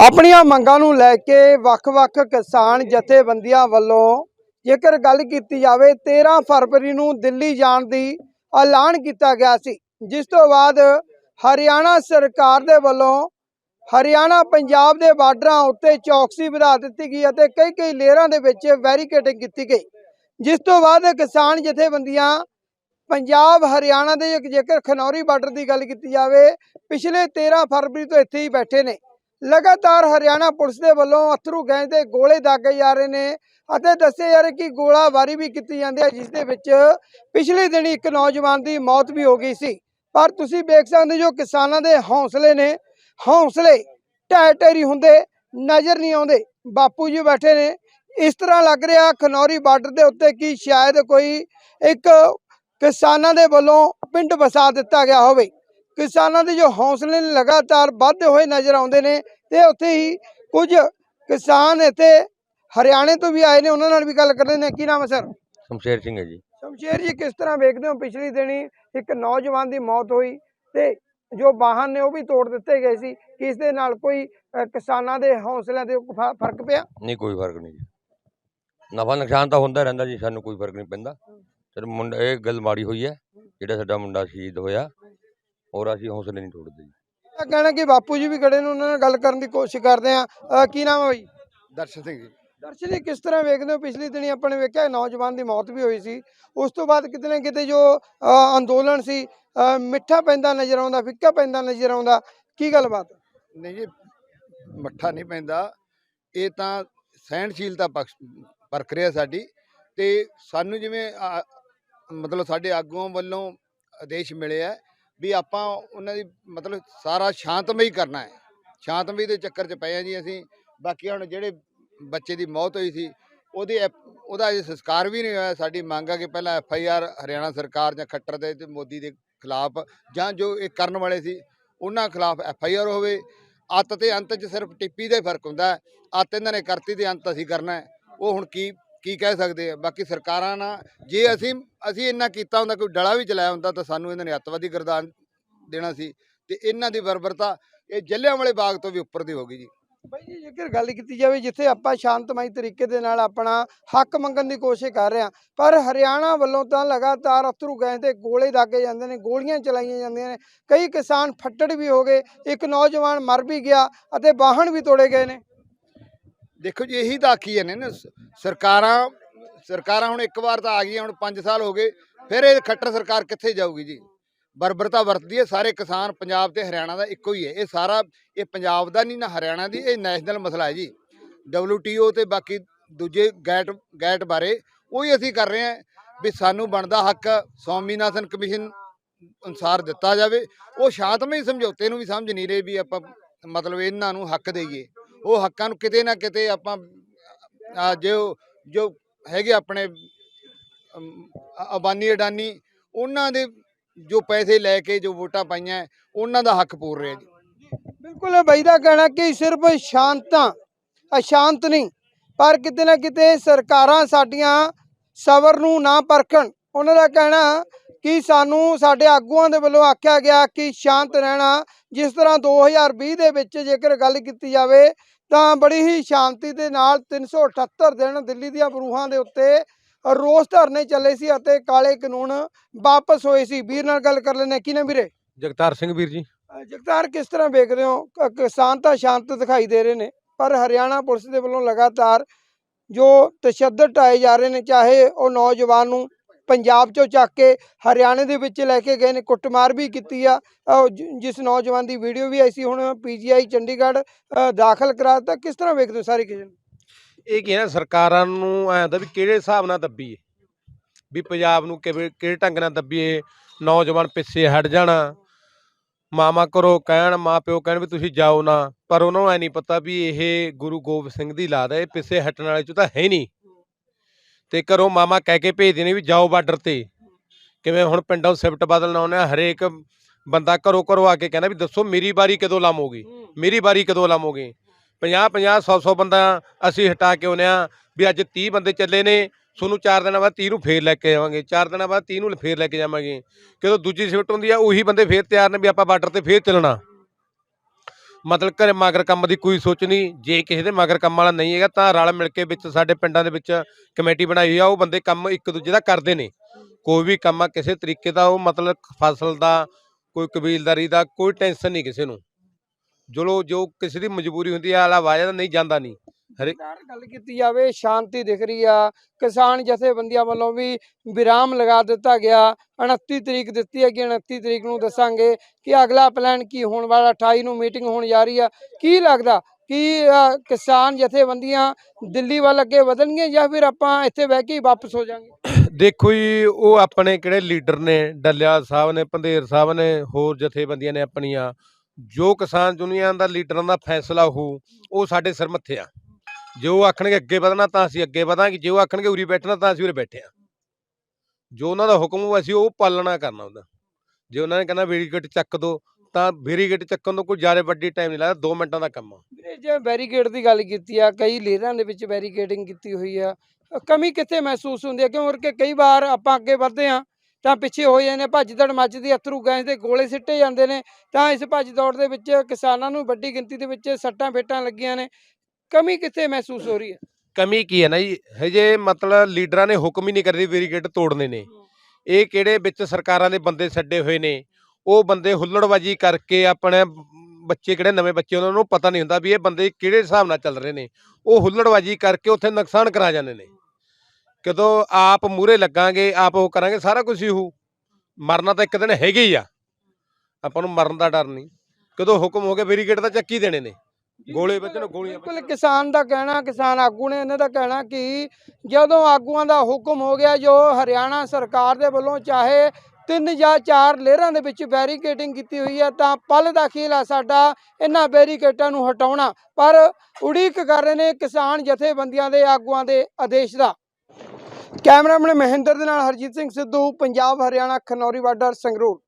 ਆਪਣੀਆਂ ਮੰਗਾਂ ਨੂੰ ਲੈ ਕੇ ਵੱਖ-ਵੱਖ ਕਿਸਾਨ ਜਥੇਬੰਦੀਆਂ ਵੱਲੋਂ ਜੇਕਰ ਗੱਲ ਕੀਤੀ ਜਾਵੇ 13 ਫਰਵਰੀ ਨੂੰ ਦਿੱਲੀ ਜਾਣ ਦੀ ਐਲਾਨ ਕੀਤਾ ਗਿਆ ਸੀ। ਜਿਸ ਤੋਂ ਬਾਅਦ ਹਰਿਆਣਾ ਸਰਕਾਰ ਦੇ ਵੱਲੋਂ ਹਰਿਆਣਾ ਪੰਜਾਬ ਦੇ ਬਾਰਡਰਾਂ ਉੱਤੇ ਚੌਕਸੀ ਵਧਾ ਦਿੱਤੀ ਗਈ ਅਤੇ ਕਈ ਕਈ ਲੇਅਰਾਂ ਦੇ ਵਿੱਚ ਵੈਰੀਕੇਟਿੰਗ ਕੀਤੀ ਗਈ। ਜਿਸ ਤੋਂ ਬਾਅਦ ਕਿਸਾਨ ਜਥੇਬੰਦੀਆਂ ਪੰਜਾਬ, ਹਰਿਆਣਾ ਦੇ ਜੇਕਰ ਖਨੌਰੀ ਬਾਰਡਰ ਦੀ ਗੱਲ ਕੀਤੀ ਜਾਵੇ, ਪਿਛਲੇ 13 ਫਰਵਰੀ ਤੋਂ ਇੱਥੇ ਹੀ ਬੈਠੇ ਨੇ। ਲਗਾਤਾਰ ਹਰਿਆਣਾ ਪੁਲਿਸ ਦੇ ਵੱਲੋਂ ਅਥਰੂ ਗੈਸ ਦੇ ਗੋਲੇ ਦਾਗੇ ਜਾ ਰਹੇ ਨੇ ਅਤੇ ਦੱਸਿਆ ਜਾ ਰਿਹਾ ਕਿ ਗੋਲਾਬਾਰੀ ਵੀ ਕੀਤੀ ਜਾਂਦੀ ਹੈ, ਜਿਸ ਦੇ ਵਿੱਚ ਪਿਛਲੇ ਦਿਨੀ ਇੱਕ ਨੌਜਵਾਨ ਦੀ ਮੌਤ ਵੀ ਹੋ ਗਈ ਸੀ। ਪਰ ਤੁਸੀਂ ਵੇਖ ਸਕਦੇ ਜੋ ਕਿਸਾਨਾਂ ਦੇ ਹੌਸਲੇ ਨੇ, ਹੌਸਲੇ ਢਹਿ ਢੇਰੀ ਹੁੰਦੇ ਨਜ਼ਰ ਨਹੀਂ ਆਉਂਦੇ। ਬਾਪੂ ਜੀ ਬੈਠੇ ਨੇ। ਇਸ ਤਰ੍ਹਾਂ ਲੱਗ ਰਿਹਾ ਖਨੌਰੀ ਬਾਰਡਰ ਦੇ ਉੱਤੇ ਕਿ ਸ਼ਾਇਦ ਕੋਈ ਇੱਕ ਕਿਸਾਨਾਂ ਦੇ ਵੱਲੋਂ ਪਿੰਡ ਵਸਾ ਦਿੱਤਾ ਗਿਆ ਹੋਵੇ। ਕਿਸਾਨਾਂ ਦੇ ਜੋ ਹੌਸਲੇ ਲਗਾਤਾਰ ਵੱਧਦੇ ਹੋਏ ਨਜ਼ਰ ਆਉਂਦੇ ਨੇ ਤੇ ਉੱਥੇ ਹੀ ਕੁਝ ਕਿਸਾਨ ਇੱਥੇ ਹਰਿਆਣੇ ਤੋਂ ਵੀ ਆਏ ਨੇ ਉਹਨਾਂ ਨਾਲ ਵੀ ਗੱਲ ਕਰਦੇ ਨੇ। ਕੀ ਨਾਮ ਹੈ ਸਰ? ਸ਼ਮਸ਼ੇਰ ਸਿੰਘ ਹੈ ਜੀ। ਸ਼ਮਸ਼ੇਰ ਜੀ ਕਿਸ ਤਰ੍ਹਾਂ ਵੇਖਦੇ ਹੋ? ਪਿਛਲੀ ਦਿਨੀ ਇੱਕ ਨੌਜਵਾਨ ਦੀ ਮੌਤ ਹੋਈ ਤੇ ਜੋ ਵਾਹਨ ਨੇ ਉਹ ਵੀ ਤੋੜ ਦਿੱਤੇ ਗਏ ਸੀ। ਕਿ ਇਸ ਦੇ ਨਾਲ ਕੋਈ ਕਿਸਾਨਾਂ ਦੇ ਹੌਸਲਿਆਂ ਦੇ ਫ- ਫ਼ਰਕ ਪਿਆ? ਨਹੀਂ ਕੋਈ ਫ਼ਰਕ ਨਹੀਂ ਜੀ। ਨਫਾ ਨੁਕਸਾਨ ਤਾਂ ਹੁੰਦਾ ਰਹਿੰਦਾ ਜੀ ਸਾਨੂੰ ਕੋਈ ਫ਼ਰਕ ਨਹੀਂ ਪੈਂਦਾ। ਸਿਰ ਮੁੰਡਾ ਇਹ ਗੱਲ ਮਾੜੀ ਹੋਈ ਹੈ ਜਿਹੜਾ ਸਾਡਾ ਮੁੰਡਾ ਸ਼ਹੀਦ ਹੋਇਆ ਔਰ ਅਸੀਂ ਹੌਸਲੇ ਨਹੀਂ ਤੋੜਦੇ ਜੀ। ਇਹ ਕਹਿਣਾ ਕਿ ਬਾਪੂ ਜੀ ਵੀ ਖੜੇ ਨੇ ਉਹਨਾਂ ਨਾਲ ਗੱਲ ਕਰਨ ਦੀ ਕੋਸ਼ਿਸ਼ ਕਰਦੇ ਆ ਕੀ ਨਾਮ ਹੈ ਬਾਈ? ਦਰਸ਼ਨ ਸਿੰਘ ਜੀ। ਦਰਸ਼ਨ ਜੀ ਕਿਸ ਤਰ੍ਹਾਂ ਵੇਖਦੇ ਹੋ? ਪਿਛਲੀ ਦਿਨੀ ਆਪਾਂ ਨੇ ਵੇਖਿਆ ਨੌਜਵਾਨ ਦੀ ਮੌਤ ਵੀ ਹੋਈ ਸੀ। ਉਸ ਤੋਂ ਬਾਅਦ ਕਿਤੇ ਨਾ ਕਿਤੇ ਜੋ ਅੰਦੋਲਨ ਸੀ ਮਿੱਠਾ ਪੈਂਦਾ ਨਜ਼ਰ ਆਉਂਦਾ ਫਿੱਕਾ ਪੈਂਦਾ ਨਜ਼ਰ ਆਉਂਦਾ। ਕੀ ਗੱਲਬਾਤ? ਨਹੀਂ ਜੀ ਮੱਠਾ ਨਹੀਂ ਪੈਂਦਾ। ਇਹ ਤਾਂ ਸਹਿਣਸ਼ੀਲਤਾ ਪਕਸ਼ ਪ੍ਰਕਿਰਿਆ ਸਾਡੀ। ਤੇ ਸਾਨੂੰ ਜਿਵੇਂ ਮਤਲਬ ਸਾਡੇ ਆਗੂਆਂ ਵੱਲੋਂ ਆਦੇਸ਼ ਮਿਲੇ ਆ ਵੀ ਆਪਾਂ ਉਹਨਾਂ ਦੀ ਮਤਲਬ ਸਾਰਾ ਸ਼ਾਂਤਮਈ ਕਰਨਾ ਹੈ। ਸ਼ਾਂਤਮਈ ਦੇ ਚੱਕਰ 'ਚ ਪਏ ਆ ਜੀ ਅਸੀਂ। ਬਾਕੀ ਹੁਣ ਜਿਹੜੇ ਬੱਚੇ ਦੀ ਮੌਤ ਹੋਈ ਸੀ, ਉਹਦੀ ਐਫ- ਉਹਦਾ ਅਜੇ ਸੰਸਕਾਰ ਵੀ ਨਹੀਂ ਹੋਇਆ। ਸਾਡੀ ਮੰਗ ਆ ਕਿ ਪਹਿਲਾਂ ਐਫ ਆਈ ਆਰ ਹਰਿਆਣਾ ਸਰਕਾਰ ਜਾਂ ਖੱਟਰ ਦੇ ਤੇ ਮੋਦੀ ਦੇ ਖਿਲਾਫ ਜਾਂ ਜੋ ਇਹ ਕਰਨ ਵਾਲੇ ਸੀ, ਉਹਨਾਂ ਖਿਲਾਫ ਐਫ ਆਈ ਆਰ ਹੋਵੇ। ਅੱਤ ਤੇ ਅੰਤ 'ਚ ਸਿਰਫ ਟਿੱਪੀ ਦਾ ਹੀ ਫ਼ਰਕ ਹੁੰਦਾ ਅੱਤ ਇਹਨਾਂ ਨੇ ਕਰਤੀ ਤੇ ਅੰਤ ਅਸੀਂ ਕਰਨਾ ਉਹ ਹੁਣ ਕੀ ਕੀ ਕਹਿ ਸਕਦੇ ਆ? ਬਾਕੀ ਸਰਕਾਰਾਂ ਨਾਲ ਜੇ ਅਸੀਂ ਅਸੀਂ ਇੰਨਾ ਕੀਤਾ ਹੁੰਦਾ, ਕੋਈ ਡਲਾ ਵੀ ਚਲਾਇਆ ਹੁੰਦਾ ਤਾਂ ਸਾਨੂੰ ਇਹਨਾਂ ਨੇ ਅੱਤਵਾਦੀ ਗਰਦਾਨ ਦੇਣਾ ਸੀ ਤੇ ਇਹਨਾਂ ਦੀ ਬਰਬਰਤਾ ਇਹ ਜੱਲਿਆਂ ਵਾਲੇ ਬਾਗ ਤੋਂ ਵੀ ਉੱਪਰ ਦੀ ਹੋ ਗਈ ਜੀ। ਬਾਈ ਜੀ, ਜੇਕਰ ਗੱਲ ਕੀਤੀ ਜਾਵੇ, ਜਿੱਥੇ ਆਪਾਂ ਸ਼ਾਂਤਮਈ ਤਰੀਕੇ ਦੇ ਨਾਲ ਆਪਣਾ ਹੱਕ ਮੰਗਣ ਦੀ ਕੋਸ਼ਿਸ਼ ਕਰ ਰਹੇ ਹਾਂ, ਪਰ ਹਰਿਆਣਾ ਵੱਲੋਂ ਤਾਂ ਲਗਾਤਾਰ ਅਥਰੂ ਗੈਸ ਦੇ ਗੋਲੇ ਦਾਗੇ ਜਾਂਦੇ ਨੇ, ਗੋਲੀਆਂ ਚਲਾਈਆਂ ਜਾਂਦੀਆਂ ਨੇ। ਕਈ ਕਿਸਾਨ ਫੱਟੜ ਵੀ ਹੋ ਗਏ, ਇੱਕ ਨੌਜਵਾਨ ਮਰ ਵੀ ਗਿਆ ਅਤੇ ਵਾਹਨ ਵੀ ਤੋੜੇ ਗਏ ਨੇ। ਦੇਖੋ ਜੀ, ਇਹੀ ਤਾਂ ਆਖੀ ਜਾਂਦੇ ਨੇ ਸ- ਸਰਕਾਰਾਂ ਸਰਕਾਰਾਂ ਹੁਣ ਇੱਕ ਵਾਰ ਤਾਂ ਆ ਗਈਆਂ, ਹੁਣ 5 ਸਾਲ ਹੋ ਗਏ, ਫਿਰ ਇਹ ਖੱਟਰ ਸਰਕਾਰ ਕਿੱਥੇ ਜਾਊਗੀ ਜੀ? ਬਰਬਰਤਾ ਵਰਤਦੀ ਹੈ, ਸਾਰੇ ਕਿਸਾਨ ਪੰਜਾਬ ਤੇ ਹਰਿਆਣਾ ਦਾ ਇੱਕੋ ਹੀ ਹੈ, ਇਹ ਸਾਰਾ, ਇਹ ਪੰਜਾਬ ਦਾ ਨਹੀਂ ਨਾ ਹਰਿਆਣਾ ਦੀ, ਇਹ ਨੈਸ਼ਨਲ ਮਸਲਾ ਹੈ ਜੀ। WTO ਤੇ ਬਾਕੀ ਦੂਜੇ ਗੈਟ ਗੈਟ ਬਾਰੇ ਉਹੀ ਅਸੀਂ ਕਰ ਰਹੇ ਹਾਂ ਵੀ ਸਾਨੂੰ ਬਣਦਾ ਹੱਕ, ਸਵਾਮੀਨਾਥਨ ਕਮਿਸ਼ਨ ਅਨੁਸਾਰ ਦਿੱਤਾ ਜਾਵੇ। ਉਹ ਸ਼ਾਂਤਮਈ ਸਮਝੌਤੇ ਨੂੰ ਵੀ ਸਮਝ ਨਹੀਂ ਰਹੇ ਵੀ ਆਪਾਂ ਮਤਲਬ ਇਹਨਾਂ ਨੂੰ ਹੱਕ ਦੇਈਏ। ਉਹ ਹੱਕਾਂ ਨੂੰ ਕਿਤੇ ਨਾ ਕਿਤੇ ਆਪਾਂ ਜੋ ਜੋ ਹੈਗੇ ਆਪਣੇ ਅਬਾਨੀ ਅਡਾਨੀ, ਉਹਨਾਂ ਦੇ ਜੋ ਪੈਸੇ ਲੈ ਕੇ ਜੋ ਵੋਟਾਂ ਪਾਈਆਂ, ਉਹਨਾਂ ਦਾ ਹੱਕ ਪੂਰ ਰਿਹਾ ਜੀ। ਬਿਲਕੁਲ ਬਾਈ ਦਾ ਕਹਿਣਾ ਕਿ ਸਿਰਫ ਸ਼ਾਂਤਾਂ, ਅਸ਼ਾਂਤ ਨਹੀਂ, ਪਰ ਕਿਤੇ ਨਾ ਕਿਤੇ ਸਰਕਾਰਾਂ ਸਾਡੀਆਂ ਸਬਰ ਨੂੰ ਨਾ ਪਰਖਣ, ਉਹਨਾਂ ਦਾ ਕਹਿਣਾ ਕਿ ਸਾਨੂੰ ਸਾਡੇ ਆਗੂਆਂ ਦੇ ਵੱਲੋਂ ਆਖਿਆ ਗਿਆ ਕਿ ਸ਼ਾਂਤ ਰਹਿਣਾ ਜਿਸ ਤਰ੍ਹਾਂ 2020 ਦੇ ਵਿੱਚ ਜੇਕਰ ਗੱਲ ਕੀਤੀ ਜਾਵੇ ਤਾਂ ਬੜੀ ਹੀ ਸ਼ਾਂਤੀ ਦੇ ਨਾਲ 378 ਦਿਨ ਦਿੱਲੀ ਦੀਆਂ ਬਰੂਹਾਂ ਦੇ ਉੱਤੇ ਰੋਸ ਧਰਨੇ ਚੱਲੇ ਸੀ ਅਤੇ ਕਾਲੇ ਕਾਨੂੰਨ ਵਾਪਸ ਹੋਏ ਸੀ। ਵੀਰ ਨਾਲ ਗੱਲ ਕਰ ਲੈਣੇ ਕੀ ਨਾ ਵੀਰੇ? ਜਗਤਾਰ ਸਿੰਘ ਵੀਰ ਜੀ। ਜਗਤਾਰ ਕਿਸ ਤਰ੍ਹਾਂ ਵੇਖਦੇ ਹੋ? ਕਿਸਾਨ ਤਾਂ ਸ਼ਾਂਤ ਦਿਖਾਈ ਦੇ ਰਹੇ ਨੇ ਪਰ ਹਰਿਆਣਾ ਪੁਲਿਸ ਦੇ ਵੱਲੋਂ ਲਗਾਤਾਰ ਜੋ ਤਸ਼ੱਦਦ ਢਾਏ ਜਾ ਰਹੇ ਨੇ ਚਾਹੇ ਉਹ ਨੌਜਵਾਨ ਨੂੰ ਪੰਜਾਬ ਚੋਂ ਚੱਕ ਕੇ ਹਰਿਆਣੇ ਦੇ ਵਿੱਚ ਲੈ ਕੇ ਗਏ ਨੇ, ਕੁੱਟਮਾਰ ਵੀ ਕੀਤੀ ਆ। ਜਿਸ ਨੌਜਵਾਨ ਦੀ ਵੀਡੀਓ ਵੀ ਆਈ ਸੀ, ਹੁਣ ਪੀਜੀਆਈ ਚੰਡੀਗੜ੍ਹ ਦਾਖਲ ਕਰਾ ਦਿੱਤਾ। ਕਿਸ ਤਰ੍ਹਾਂ ਵੇਖਦੇ ਹੋ ਕਿਸੇ ਨੂੰ? ਇਹ ਕੀ ਹੈ ਸਰਕਾਰਾਂ ਨੂੰ ਐਂ ਹੁੰਦਾ ਵੀ ਕਿਹੜੇ ਹਿਸਾਬ ਨਾਲ ਦੱਬੀਏ? ਵੀ ਪੰਜਾਬ ਨੂੰ ਕਿਵੇਂ, ਕਿਹੜੇ ਢੰਗ ਨਾਲ ਦੱਬੀਏ? ਨੌਜਵਾਨ ਪਿੱਛੇ ਹਟ ਜਾਣਾ। ਮਾਮਾ ਕਰੋ ਕਹਿਣ ਮਾਂ ਪਿਓ ਕਹਿਣ ਵੀ ਤੁਸੀਂ ਜਾਓ ਨਾ। ਪਰ ਉਹਨਾਂ ਨੂੰ ਐ ਨਹੀਂ ਪਤਾ ਵੀ ਇਹ ਗੁਰੂ ਗੋਬਿੰਦ ਸਿੰਘ ਦੀ ਲਾਦ ਹੈ, ਇਹ ਪਿੱਛੇ ਹਟਣ ਵਾਲੇ ਚ ਤਾਂ ਹੈ ਨਹੀਂ। ਤੇ ਘਰੋਂ ਮਾਮਾ ਕਹਿ ਕੇ ਭੇਜਦੇ ਨੇ ਵੀ ਜਾਓ ਬਾਰਡਰ ਤੇ। ਕਿਵੇਂ ਹੁਣ ਪਿੰਡੋਂ ਸਿਫਟ ਬਦਲਣ ਆਉਂਦੇ ਆ ਹਰੇਕ ਬੰਦਾ ਘਰੋਂ ਘਰੋਂ ਆ ਕੇ ਕਹਿੰਦਾ ਵੀ ਦੱਸੋ ਮੇਰੀ ਵਾਰੀ ਕਦੋਂ ਲਾਮੋਗੀ? ਮੇਰੀ ਵਾਰੀ ਕਦੋਂ ਲਾਮੋਗੇ? 50 50 100 100 ਬੰਦਾ ਅਸੀਂ ਹਟਾ ਕੇ ਆਉਂਦੇ ਆ ਵੀ ਅੱਜ 30 ਬੰਦੇ ਚੱਲੇ ਨੇ ਤੁਹਾਨੂੰ 4 ਦਿਨਾਂ ਬਾਅਦ 30 ਨੂੰ ਫੇਰ ਲੈ ਕੇ ਆਵਾਂਗੇ 4 ਦਿਨਾਂ ਬਾਅਦ 30 ਨੂੰ ਫੇਰ ਲੈ ਕੇ ਜਾਵਾਂਗੇ। ਜਦੋਂ ਦੂਜੀ ਸ਼ਿਫਟ ਹੁੰਦੀ ਆ ਉਹੀ ਬੰਦੇ ਫੇਰ ਤਿਆਰ ਨੇ ਵੀ ਆਪਾਂ ਬਾਰਡਰ ਤੇ ਫੇਰ ਚੱਲਣਾ। ਮਤਲਬ ਘਰੇ ਮਗਰ ਕੰਮ ਦੀ ਕੋਈ ਸੋਚ ਨਹੀਂ, ਜੇ ਕਿਸੇ ਦੇ ਮਗਰ ਕੰਮ ਵਾਲਾ ਨਹੀਂ ਹੈਗਾ ਤਾਂ ਰਲ ਮਿਲ ਕੇ ਵਿੱਚ ਸਾਡੇ ਪਿੰਡਾਂ ਦੇ ਵਿੱਚ ਕਮੇਟੀ ਬਣਾਈ ਹੋਈ ਆ, ਉਹ ਬੰਦੇ ਕੰਮ ਇੱਕ ਦੂਜੇ ਦਾ ਕਰਦੇ ਨੇ। ਕੋਈ ਵੀ ਕੰਮ ਆ, ਕਿਸੇ ਤਰੀਕੇ ਦਾ ਉਹ ਮਤਲਬ ਫਸਲ ਦਾ, ਕੋਈ ਕਬੀਲਦਾਰੀ ਦਾ ਕੋਈ ਟੈਨਸ਼ਨ ਨਹੀਂ ਕਿਸੇ ਨੂੰ। ਜੋ ਜੋ ਕਿਸੇ ਦੀ ਮਜਬੂਰੀ ਹੁੰਦੀ ਆ, ਆਲਾ ਵਾਜਾ ਨਹੀਂ ਜਾਂਦਾ ਨਹੀਂ ਸਰਕਾਰ ਗੱਲ ਕੀਤੀ ਜਾਵੇ ਸ਼ਾਂਤੀ ਦਿਖ ਰਹੀ ਆ। ਕਿਸਾਨ ਜਥੇਬੰਦੀਆਂ ਵੱਲੋਂ ਵੀ ਵਿਰਾਮ ਲਗਾ ਦਿੱਤਾ ਗਿਆ। 29 ਤਰੀਕ ਦਿੱਤੀ ਹੈ ਕਿ 29 ਤਰੀਕ ਨੂੰ ਦੱਸਾਂਗੇ ਕਿ ਅਗਲਾ ਪਲਾਨ ਕੀ ਹੋਣ ਵਾਲਾ 28 ਨੂੰ ਮੀਟਿੰਗ ਹੋਣ ਜਾ ਰਹੀ ਆ। ਕੀ ਲੱਗਦਾ ਕਿ ਕਿਸਾਨ ਜਥੇਬੰਦੀਆਂ ਦਿੱਲੀ ਵੱਲ ਅੱਗੇ ਵਧਣਗੀਆਂ ਜਾਂ ਫਿਰ ਆਪਾਂ ਇੱਥੇ ਬਹਿ ਕੇ ਹੀ ਵਾਪਸ ਹੋ ਜਾਾਂਗੇ ਦੇਖੋ ਜੀ ਉਹ ਆਪਣੇ ਕਿਹੜੇ ਲੀਡਰ ਨੇ ਡੱਲਿਆ ਸਾਹਿਬ ਨੇ ਪੰਧੇਰ ਸਾਹਿਬ ਨੇ ਹੋਰ ਜਥੇਬੰਦੀਆਂ ਨੇ ਆਪਣੀਆਂ। ਜੋ ਕਿਸਾਨ ਯੂਨੀਅਨ ਦਾ ਲੀਡਰਾਂ ਦਾ ਫੈਸਲਾ ਹੋਊ ਉਹ ਸਾਡੇ ਸਿਰ ਮੱਥੇ ਆ। ਜੇ ਉਹ ਆਖਣਗੇ ਅੱਗੇ ਵਧਣਾ ਤਾਂ ਅਸੀਂ ਅੱਗੇ ਵਧਾਂਗੇ, ਜੇ ਉਹ ਆਖਣਗੇ ਉਰੀ ਬੈਠਣਾ ਤਾਂ ਅਸੀਂ ਉਰੇ ਬੈਠੇ ਆ। ਜੋ ਉਹਨਾਂ ਦਾ ਹੁਕਮ ਹੋਊ ਅਸੀਂ ਉਹ ਪਾਲਣਾ ਕਰਨਾ ਉਹਦਾ। ਜੇ ਉਹਨਾਂ ਨੇ ਕਹਿੰਦਾ ਬੈਰੀਕੇਡ ਚੱਕ ਦੋ, ਤਾਂ ਬੈਰੀਕੇਡ ਚੱਕਣ ਤੋਂ ਕੋਈ ਜ਼ਿਆਦਾ ਵੱਡੀ ਟਾਈਮ ਨਹੀਂ ਲੱਗਦਾ 2 ਮਿੰਟਾਂ ਦਾ ਕੰਮ ਆ। ਵੀਰੇ, ਜੇ ਬੈਰੀਕੇਡ ਦੀ ਗੱਲ ਕੀਤੀ ਆ, ਕਈ ਲੇਅਰਾਂ ਦੇ ਵਿੱਚ ਬੈਰੀਕੇਡਿੰਗ ਕੀਤੀ ਹੋਈ ਆ, ਕਮੀ ਕਿੱਥੇ ਮਹਿਸੂਸ ਹੁੰਦੀ ਹੈ ਕਿਉਂਕਿ ਕਈ ਵਾਰ ਆਪਾਂ ਅੱਗੇ ਵਧਦੇ ਆ, ਤਾਂ ਪਿੱਛੇ ਹੋ ਜਾਂਦੇ ਨੇ ਮੱਚਦੀ ਅਥਰੂ ਗੈਸ ਦੇ ਗੋਲੇ ਸਿੱਟੇ ਜਾਂਦੇ ਨੇ, ਤਾਂ ਇਸ ਭੱਜ ਦੌੜ ਦੇ ਵਿੱਚ ਕਿਸਾਨਾਂ ਨੂੰ ਵੱਡੀ ਗਿਣਤੀ ਦੇ ਵਿੱਚ ਸੱਟਾਂ ਫੇਟਾਂ ਲੱਗੀਆਂ ਨੇ ਕਮੀ ਕਿੱਥੇ ਮਹਿਸੂਸ ਹੋ ਰਹੀ ਹੈ? ਕਮੀ ਕੀ ਹੈ ਨਾ ਜੀ? ਹਜੇ ਮਤਲਬ ਲੀਡਰਾਂ ਨੇ ਹੁਕਮ ਹੀ ਨਹੀਂ ਕਰਦੇ ਬੈਰੀਕੇਡ ਤੋੜਨੇ ਨੇ। ਇਹ ਕਿਹੜੇ ਵਿੱਚ ਸਰਕਾਰਾਂ ਦੇ ਬੰਦੇ ਛੱਡੇ ਹੋਏ ਨੇ? ਉਹ ਬੰਦੇ ਹੁੱਲੜਬਾਜੀ ਕਰਕੇ ਆਪਣੇ ਬੱਚੇ ਕਿਹੜੇ ਨਵੇਂ ਬੱਚੇ ਉਹਨਾਂ ਨੂੰ ਪਤਾ ਨਹੀਂ ਹੁੰਦਾ ਵੀ ਇਹ ਬੰਦੇ ਕਿਹੜੇ ਹਿਸਾਬ ਨਾਲ ਚੱਲ ਰਹੇ ਨੇ। ਉਹ ਹੁੱਲੜਬਾਜੀ ਕਰਕੇ ਉੱਥੇ ਨੁਕਸਾਨ ਕਰਾ ਜਾਂਦੇ ਨੇ। ਕਦੋਂ ਆਪ ਮੂਰੇ ਲੱਗਾਂਗੇ, ਆਪ ਉਹ ਕਰਾਂਗੇ, ਸਾਰਾ ਕੁਝ ਹੀ ਹੋ ਮਰਨਾ ਤਾਂ ਇੱਕ ਦਿਨ ਹੈਗੇ ਹੀ ਆ। ਆਪਾਂ ਨੂੰ ਮਰਨ ਦਾ ਡਰ ਨਹੀਂ। ਕਦੋਂ ਹੁਕਮ ਹੋ ਗਿਆ ਬੈਰੀਕੇਡ ਤਾਂ ਚੱਕੀ ਦੇਣੇ ਨੇ। ਗੋਲੇ ਵੱਜਣ ਗੋਲੀਆਂ ਬਿਲਕੁਲ ਕਿਸਾਨ ਦਾ ਕਹਿਣਾ ਕਿਸਾਨ ਆਗੂ ਨੇ ਇਹਨਾਂ ਦਾ ਕਹਿਣਾ ਕਿ ਜਦੋਂ ਆਗੂਆਂ ਦਾ ਹੁਕਮ ਹੋ ਗਿਆ ਜੋ ਹਰਿਆਣਾ ਸਰਕਾਰ ਦੇ ਵੱਲੋਂ ਚਾਹੇ ਤਿੰਨ ਜਾਂ ਚਾਰ ਲੇਅਰਾਂ ਦੇ ਵਿੱਚ ਬੈਰੀਕੇਡਿੰਗ ਕੀਤੀ ਹੋਈ ਹੈ ਤਾਂ ਪਲ ਦਾ ਖੇਲ ਆ ਸਾਡਾ ਇਹਨਾਂ ਬੈਰੀਕੇਟਾਂ ਨੂੰ ਹਟਾਉਣਾ। ਪਰ ਉਡੀਕ ਕਰ ਰਹੇ ਨੇ ਕਿਸਾਨ ਜਥੇਬੰਦੀਆਂ ਦੇ ਆਗੂਆਂ ਦੇ ਆਦੇਸ਼ ਦਾ। ਕੈਮਰਾਮੈਨ ਮਹਿੰਦਰ ਦੇ ਨਾਲ ਹਰਜੀਤ ਸਿੰਘ ਸਿੱਧੂ ਪੰਜਾਬ ਹਰਿਆਣਾ ਖਨੌਰੀ ਬਾਰਡਰ ਸੰਗਰੂਰ।